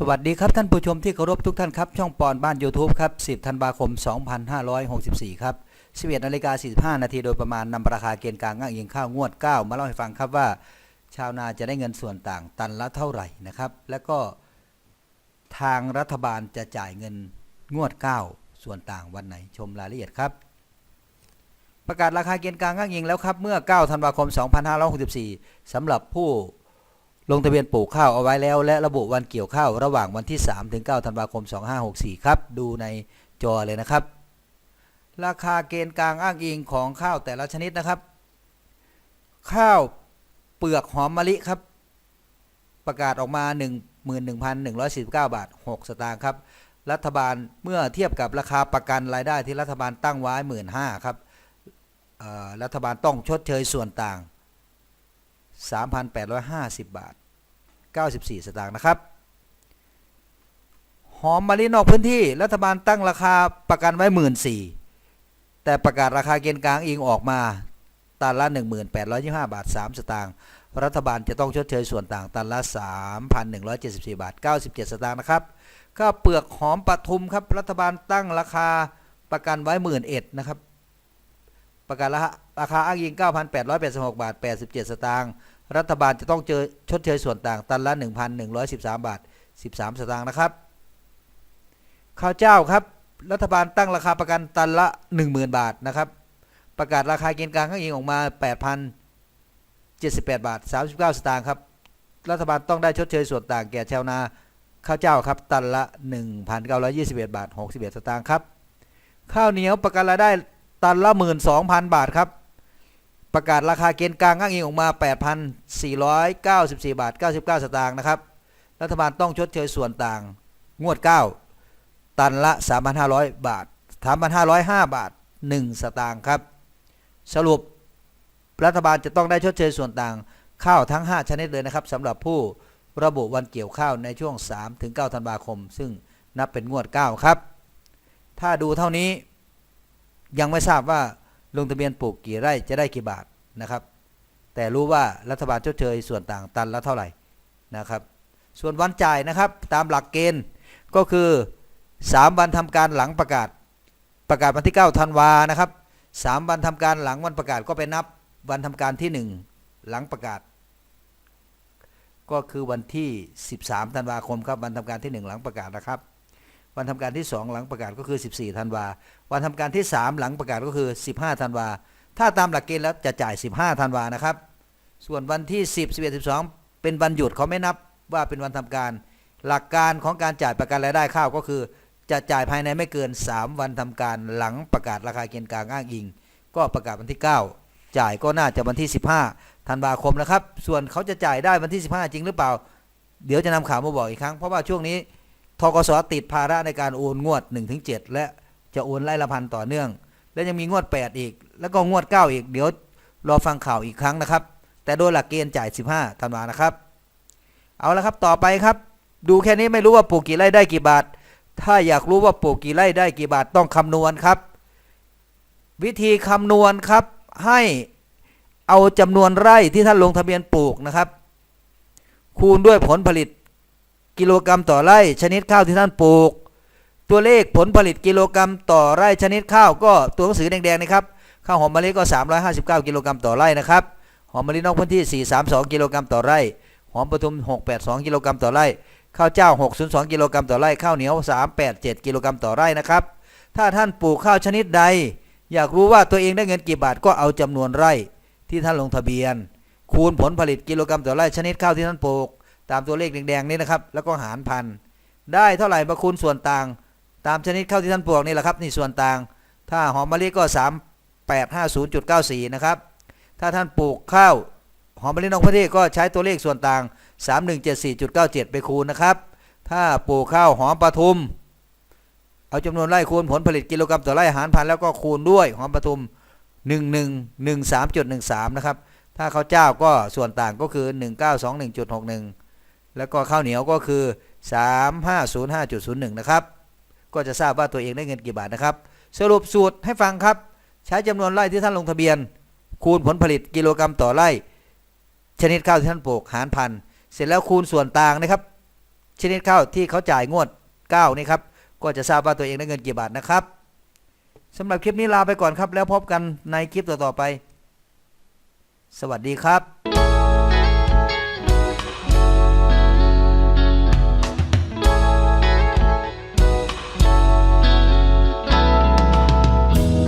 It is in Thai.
สวัสดีครับท่านผู้ชมที่เคารพทุกท่านครับ ช่องปอนบ้าน YouTube ครับ 10 ธันวาคม 2564 ครับ 11นาฬิกา45 นาทีโดยประมาณนำราคาเกณฑ์กลางอ้างอิงข้าวงวด 9 มาเล่าให้ฟังครับว่า ชาวนาจะได้เงินส่วนต่างตันละเท่าไหร่นะครับ และก็ทางรัฐบาลจะจ่ายเงินงวด 9 ส่วนต่างวันไหนชมรายละเอียดครับ ประกาศราคาเกณฑ์กลางอ้างอิงแล้วครับเมื่อ 9 ธันวาคม 2564สำหรับผู้ ลงทะเบียนปลูกข้าวเอาไว้แล้ว และระบุวันเกี่ยวข้าวระหว่างวันที่ 3 ถึง 9 ธันวาคม 2564 ครับ ดูในจอเลยนะครับ ราคาเกณฑ์กลางอ้างอิงของข้าวแต่ละชนิดนะครับ ข้าวเปลือกหอมมะลิครับ ประกาศออกมา 11,149 บาท 6 สตางค์ครับ รัฐบาลเมื่อเทียบกับราคาประกันรายได้ที่รัฐบาลตั้งไว้ 15,000ครับรัฐบาลต้องชดเชยส่วนต่าง 3,850 บาท 94 สตางค์นะครับ หอมมะลินอกพื้นที่รัฐบาลตั้งราคาประกันไว้14,000แต่ประกาศราคาเกณฑ์กลางอิงออกมาตันละ 1825 บาท 3 สตางค์รัฐบาลจะต้องชดเชยส่วนต่างตันละ 3,174 บาท 97 สตางค์นะครับข้าวเปลือกหอมปทุมครับรัฐบาลตั้งราคาประกันไว้11,000นะครับ ประกาศราคาราคาอ้างอิง 9,886 บาท 87 สตางค์ รัฐบาลจะต้องเจอชดเชยส่วนต่างตันละ 1,113 บาท 13 สตางค์นะครับ ข้าวเจ้าครับ รัฐบาลตั้งราคาประกันตันละ 10,000 บาทนะครับ ประกาศราคาเกณฑ์กลางอ้างอิงออกมา 8,078 บาท 39 สตางค์ครับ รัฐบาลต้องได้ชดเชยส่วนต่างแก่ชาวนาข้าวเจ้าครับตันละ 1,921 บาท 61 สตางค์ครับ ข้าวเหนียวประกันรายได้ ตันละ 12,000 บาทครับ ประกาศราคาเกณฑ์กลางอ้างอิงออกมา 8,494 บาท 99 สตางค์นะครับ รัฐบาลต้องชดเชยส่วนต่าง งวด 9 ตันละ 3,500 บาท 3,505 บาท 1 สตางค์ครับ สรุปรัฐบาลจะต้องได้ชดเชยส่วนต่าง ข้าวทั้ง 5 ชนิดเลยนะครับสำหรับผู้ระบุวันเกี่ยวข้าวในช่วง 3-9 ธันวาคม ซึ่งนับเป็นงวด 9 ครับ ถ้าดูเท่านี้ ยังไม่ทราบว่าลงทะเบียนปลูกกี่ไร่จะได้กี่บาทนะครับ แต่รู้ว่ารัฐบาลชดเชยส่วนต่างตันละเท่าไหร่นะครับ ส่วนวันจ่ายนะครับตามหลักเกณฑ์ก็คือ 3 วันทำการหลังประกาศประกาศวันที่9ธันวานะครับ 3 วันทำการหลังวันประกาศก็ไปนับวันทำการที่ 1 หลังประกาศ ก็คือวันที่ 13 ธันวาคมครับวันทำการที่ 1 หลังประกาศนะครับ วันทำการที่ 2 หลังประกาศก็คือ 14ธันวาวันทำการที่ 3 หลังประกาศก็คือ 15ธันวาถ้าตามหลักเกณฑ์แล้วจะจ่าย 15ธันวานะครับ ส่วนวันที่ 10 11 12 เป็นวันหยุดเขาไม่นับว่าเป็นวันทำการ หลักการของการจ่ายประกันรายได้ข้าวก็คือ จะจ่ายภายในไม่เกิน 3 วันทำการหลังประกาศราคาเกณฑ์กลางอ้างอิง ก็ประกาศวันที่ 9 จ่ายก็น่าจะวันที่ 15ธันวาคมนะครับ ส่วนเขาจะจ่ายได้วันที่ 15 จริงหรือเปล่า เดี๋ยวจะนำข่าวมาบอกอีกครั้งเพราะว่าช่วงนี้ ทกสติดภาระในการโอนงวด 1-7 และจะโอนไล่ละพันต่อเนื่อง และยังมีงวด 8 อีก แล้วก็งวด 9 อีก เดี๋ยวรอฟังข่าวอีกครั้งนะครับ แต่โดยหลักเกณฑ์จ่าย 15ธันวานะครับ เอาละครับต่อไปครับ ดูแค่นี้ไม่รู้ว่าปลูกกี่ไร่ได้กี่บาท ถ้าอยากรู้ว่าปลูกกี่ไร่ได้กี่บาทต้องคำนวณครับ วิธีคำนวณครับให้เอาจำนวนไร่ที่ท่านลงทะเบียนปลูกนะครับ คูณด้วยผลผลิต กิโลกรรัมต่อไร่ชนิดข้าวที่ท่านปลูก ตัวเลขผลผลิตกิโลกรรัมต่อไร่ชนิดข้าวก็ตัวหนังสือแดงๆนะครับข้าวหอมมะลิก็ 359 กิโลกรรัมต่อไร่นะครับหอมมะลินอกพื้นที่ 432 กิโลกรัมต่อไร่หอมปทุม 682 กิโลกรัมต่อไร่ข้าวเจ้า 602 กิโลกรัมต่อไร่ข้าวเหนียว 387 กิโลกรัมต่อไร่นะครับถ้าท่านปลูกข้าวชนิดใด อยากรู้ว่าตัวเองได้เงินกี่บาทก็เอาจำนวนไร่ที่ท่านลงทะเบียน คูณผลผลิตกิโลกรัมต่อไร่ชนิดข้าวที่ท่านปลูก ตามตัวเลขแดงๆนี่นะครับ แล้วก็หารพันได้เท่าไหร่มาคูณส่วนต่าง ตามชนิดข้าวที่ท่านปลูกนี่แหละครับนี่ส่วนต่าง ถ้าหอมมะลิก็ 3850.94 นะครับ ถ้าท่านปลูกข้าวหอมมะลินอกพื้นที่ก็ใช้ตัวเลขส่วนต่าง 3174.97 ไปคูณนะครับ ถ้าปลูกข้าวหอมปทุม เอาจำนวนไร่คูณผลผลิตกิโลกรัมต่อไร่หารพันแล้วก็คูณด้วยหอมปทุม 1113.13 นะครับ ถ้าข้าวเจ้าก็ส่วนต่างก็คือ 1921.61 แล้วก็ข้าวเหนียวก็คือ 3505.01 นะครับ ก็จะทราบว่าตัวเองได้เงินกี่บาทนะครับ สรุปสูตรให้ฟังครับ ใช้จำนวนไร่ที่ท่านลงทะเบียน คูณผลผลิตกิโลกรรัมต่อไร่ ชนิดข้าวที่ท่านปลูกหารพันเสร็จแล้วคูณส่วนต่างนะครับ ชนิดข้าวที่เขาจ่ายงวด9นี่ครับก็จะทราบว่าตัวเองได้เงินกี่บาทนะครับสำหรับคลิปนี้ลาไปก่อนครับ แล้วพบกันในคลิปต่อๆไป สวัสดีครับ